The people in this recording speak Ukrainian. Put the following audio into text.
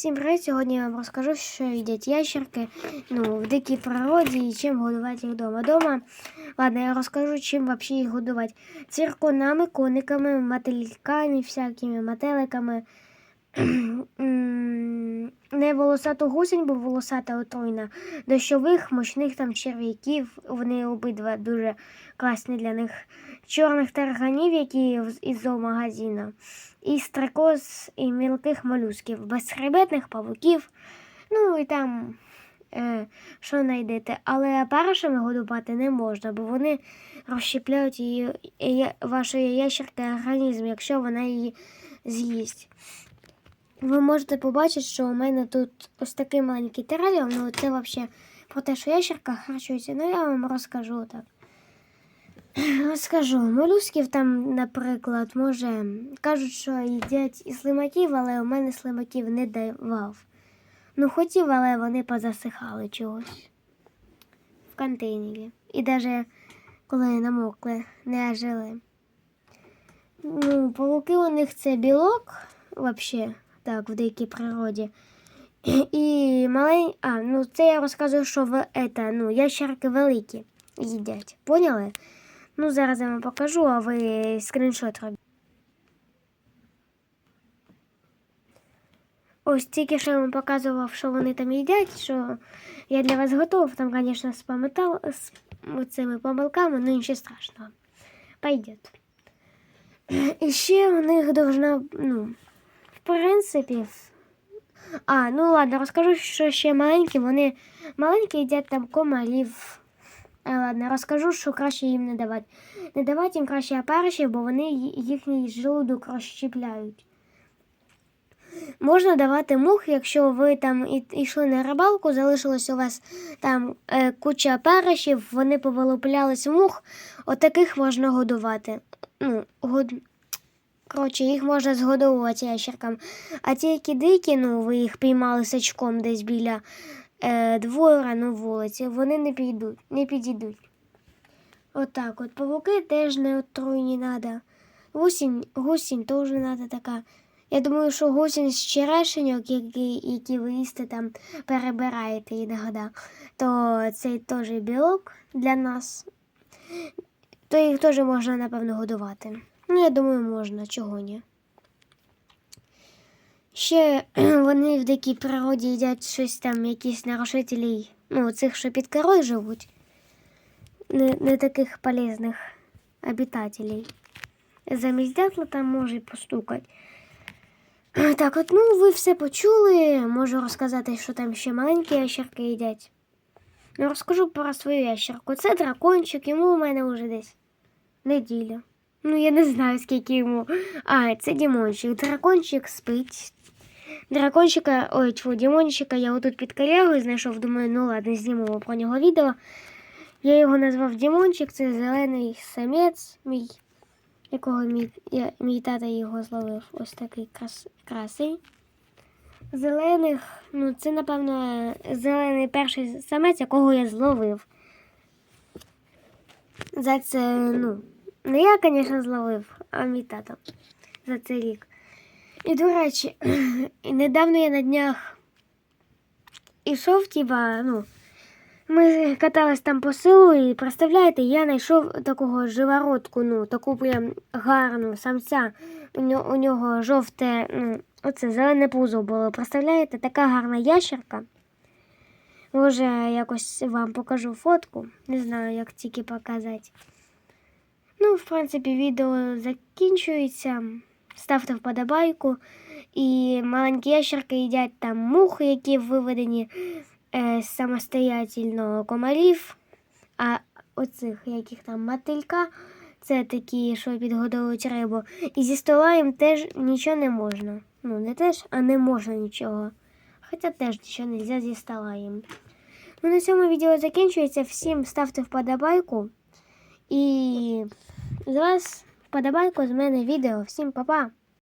Всім привіт! Сьогодні я вам розкажу, що їдять ящерки ну, в дикій природі і чим годувати їх вдома. Дома, ладно, я розкажу, чим взагалі їх годувати. Цирконами, кониками, мотильками, всякими метеликами. Не волосату гусень, бо волосата отруйна. Дощових, мощних там черв'яків. Вони обидва дуже класні для них. Чорних тарганів, які із зоомагазину і стрекоз, і мілких молюсків, безхребетних павуків. Ну і там е, що знайдете. Але парашами годувати не можна, бо вони розщепляють її, я- вашої ящерки організм, якщо вона її з'їсть. Ви можете побачити, що у мене тут ось такий маленький тераріум. Ну, це взагалі про те, що ящерка харчується. Ну, я вам розкажу так. Розкажу, молюсків там, наприклад, може, кажуть, що їдять і слимаків, але у мене слимаків не давав. Ну, хотів, але вони позасихали чогось в контейнері. І навіть коли намокли, не жили. Ну, павуки у них це білок, взагалі, так, в дикій природі. І малень... А, ну це я розказую, що в это, ну, ящерки великі їдять. Поняли? Ну, зараз я вам покажу, а ви скріншот робіть. Ось тільки що я вам показував, що вони там їдять, що я для вас готов. Там, звісно, з, з цими помилками, ну нічого страшного. Пойдет. І ще у них должна, ну, принципі. А, ну ладно, розкажу, що ще маленькі. Вони маленькі їдять там комарів. А, ладно, розкажу, що краще їм не давати. Не давати їм краще опаришів, бо вони їхній желудок розщепляють. Можна давати мух, якщо ви там йшли на рибалку, залишилось у вас там е, куча опаришів, вони повилуплялись мух, отаких можна годувати. Ну, год... Коротше, їх можна згодовувати ящеркам. А ті, які дикі, ну, ви їх піймали сачком десь біля е, двора на вулиці, вони не підуть, не підійдуть. Отак от. Павуки теж не отруйні треба. Гусінь, гусінь теж треба така. Я думаю, що гусінь з черешеньок, які, які ви їсте там перебираєте іноді, то цей теж білок для нас. То їх теж можна, напевно, годувати. Ну, я думаю, можна, чого ні. Ще вони в дикій природі їдять щось там, якісь нарушителі, ну, цих, що під корою живуть, не, не таких полезних обитателей. Замість дятла там може постукати. Так, от, ну, ви все почули. Можу розказати, що там ще маленькі ящерки їдять. Ну, розкажу про свою ящерку. Це дракончик, йому у мене вже десь неділя. Ну, я не знаю, скільки йому. А, це Дімончик. Дракончик спить. Дракончика, ой, тьфу, Дімончика я отут під колегою знайшов, думаю, ну ладно, знімемо про нього відео. Я його назвав Дімончик, це зелений самець мій, якого мій, я, мій тата його зловив. Ось такий крас, красий. Зелених, ну це, напевно, зелений перший самець, якого я зловив. За це, ну, не я, звісно, зловив, а мій тато за цей рік. І, до речі, недавно я на днях ішов, тіба, ну, ми катались там по селу, і представляєте, я знайшов такого живородку, ну, таку прям гарну самця. У нього, у нього жовте, ну, оце зелене пузо було. Представляєте, така гарна ящерка. Може, якось вам покажу фотку. Не знаю, як тільки показати. Ну, в принципі, відео закінчується. Ставте вподобайку. І маленькі ящерки їдять там мухи, які виведені е, самостоятельно комарів. А оцих, яких там мотилька, це такі, що підгодовують рибу. І зі стола їм теж нічого не можна. Ну, не теж, а не можна нічого. Хоча теж нічого не можна зі стола їм. Ну, на цьому відео закінчується. Всім ставте вподобайку. І з вас вподобайку з мене відео. Всім па-па!